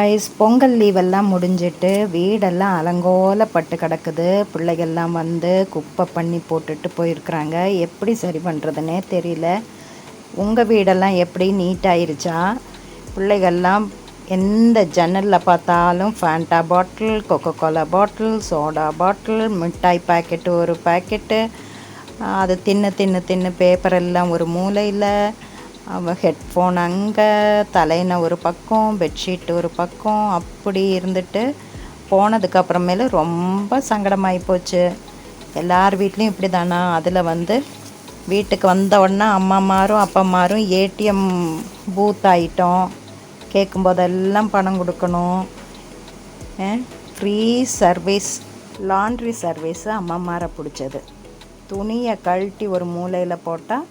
Guys Pongal லீவெல்லாம் முடிஞ்சிட்டு வீடெல்லாம் அலங்கோலப்பட்டு கிடக்குது. பிள்ளைகள்லாம் வந்து குப்பை பண்ணி போட்டுட்டு போயிருக்கிறாங்க. எப்படி சரி பண்ணுறதுனே தெரியல. உங்கள் வீடெல்லாம் எப்படி நீட்டாயிருச்சா பிள்ளைகள்லாம் எந்த ஜன்னலில் பார்த்தாலும் Fanta bottle Coca Cola bottle soda bottle மிட்டாய் பாக்கெட்டு ஒரு பாக்கெட்டு அது தின்னு தின்னு தின்னு பேப்பர் எல்லாம் ஒரு மூலையில். அவள் ஹெட்ஃபோன் அங்கே தலையின ஒரு பக்கம் பெட்ஷீட் ஒரு பக்கம் அப்படி இருந்துட்டு போனதுக்கு அப்புறமேல ரொம்ப சங்கடமாகி போச்சு. எல்லார் வீட்லேயும் இப்படி தானா அதில் வந்து வீட்டுக்கு வந்த உடனே அம்மாமாரும் அப்பாமாரும் ஏடிஎம் பூத் ஆகிட்டோம் கேட்கும்போதெல்லாம் பணம் கொடுக்கணும். ஃப்ரீ சர்வீஸ் லாண்ட்ரி சர்வீஸு அம்மாமாரை பிடிச்சது. துணியை கழட்டி ஒரு மூலையில் போட்டால்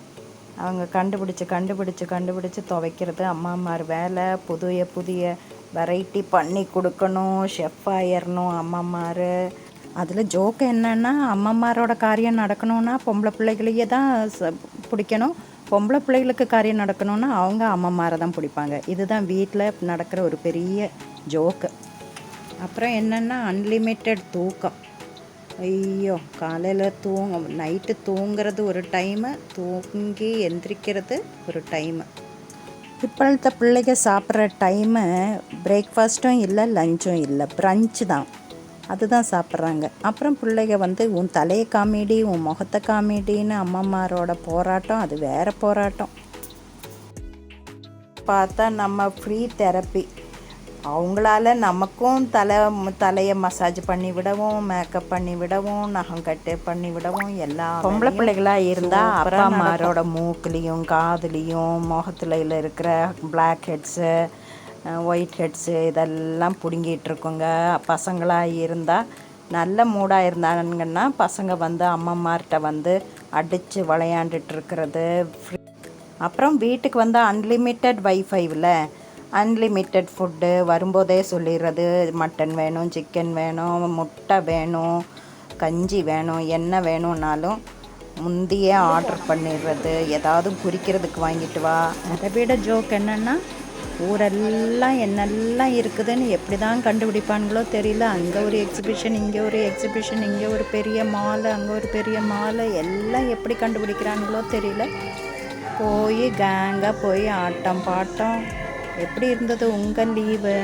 அவங்க கண்டுபிடிச்சி கண்டுபிடிச்சி கண்டுபிடிச்சி துவைக்கிறது. அம்மாமார் வேலை புதிய புதிய வெரைட்டி பண்ணி கொடுக்கணும் ஷெஃப் ஆயிடணும் அம்மாமார் அதில் ஜோக்கு என்னென்னா அம்மாமாரோட காரியம் நடக்கணும்னா பொம்பளை பிள்ளைகளையே தான் ச பிடிக்கணும். பொம்பளை பிள்ளைகளுக்கு காரியம் நடக்கணும்னா அவங்க அம்மாமாரை தான் பிடிப்பாங்க. இதுதான் வீட்டில் நடக்கிற ஒரு பெரிய ஜோக்கு அப்புறம் என்னென்னா அன்லிமிட்டெட் தூக்கம். ஐயோ காலையில் தூங்க நைட்டு தூங்குறது ஒரு டைமு தூங்கி எந்திரிக்கிறது ஒரு டைமு இப்பொழுத்த பிள்ளைங்க சாப்பிட்ற டைமு பிரேக்ஃபாஸ்ட்டும் இல்லை லஞ்சும் இல்லை. ப்ரஞ்சு தான். அதுதான் சாப்பிட்றாங்க. அப்புறம் பிள்ளைங்க வந்து உன் தலையை காமிடி உன் முகத்தை காமிடின்னு அம்மாமாரோட போராட்டம் அது வேறு போராட்டம். பார்த்தா நம்ம ஃப்ரீ தெரப்பி அவங்களால நமக்கும் தலை தலையை மசாஜ் பண்ணி விடவும் மேக்கப் பண்ணி விடவும் நகம் கட்டு பண்ணி விடவும் எல்லாம் பொம்பளை பிள்ளைகளாக இருந்தால் அப்பா அம்மாரோட மூக்குலேயும் காதுலேயும் முகத்துல இருக்கிற பிளாக் ஹெட்ஸு ஒயிட் ஹெட்ஸு இதெல்லாம் பிடுங்கிட்டு இருக்குங்க பசங்களாக இருந்தால் நல்ல மூடாக இருந்தாங்கன்னா பசங்க வந்து அம்மாமார்கிட்ட வந்து அடித்து விளையாண்டுட்டு இருக்கிறது. அப்புறம் வீட்டுக்கு வந்து அன்லிமிட்டெட் வைஃபைவில் அன்லிமிட்டெட் ஃபுட்டு வரும்போதே சொல்லிடுறது மட்டன் வேணும் சிக்கன் வேணும் முட்டை வேணும் கஞ்சி வேணும் என்ன வேணும்னாலும் முந்தையே ஆர்டர் பண்ணிடுறது. ஏதாவது குறிக்கிறதுக்கு வாங்கிட்டு வா. அதை விட ஜோக் என்னென்னா ஊரெல்லாம் என்னெல்லாம் இருக்குதுன்னு எப்படி தான் கண்டுபிடிப்பானுங்களோ தெரியல. அங்கே ஒரு எக்ஸிபிஷன் இங்கே ஒரு எக்ஸிபிஷன் இங்கே ஒரு பெரிய மாலு அங்கே ஒரு பெரிய மாலு எல்லாம் எப்படி கண்டுபிடிக்கிறானுங்களோ தெரியல. போய் கேங்காக போய் ஆட்டம் பாட்டம் எப்படி இருந்தது உங்கள் லீவு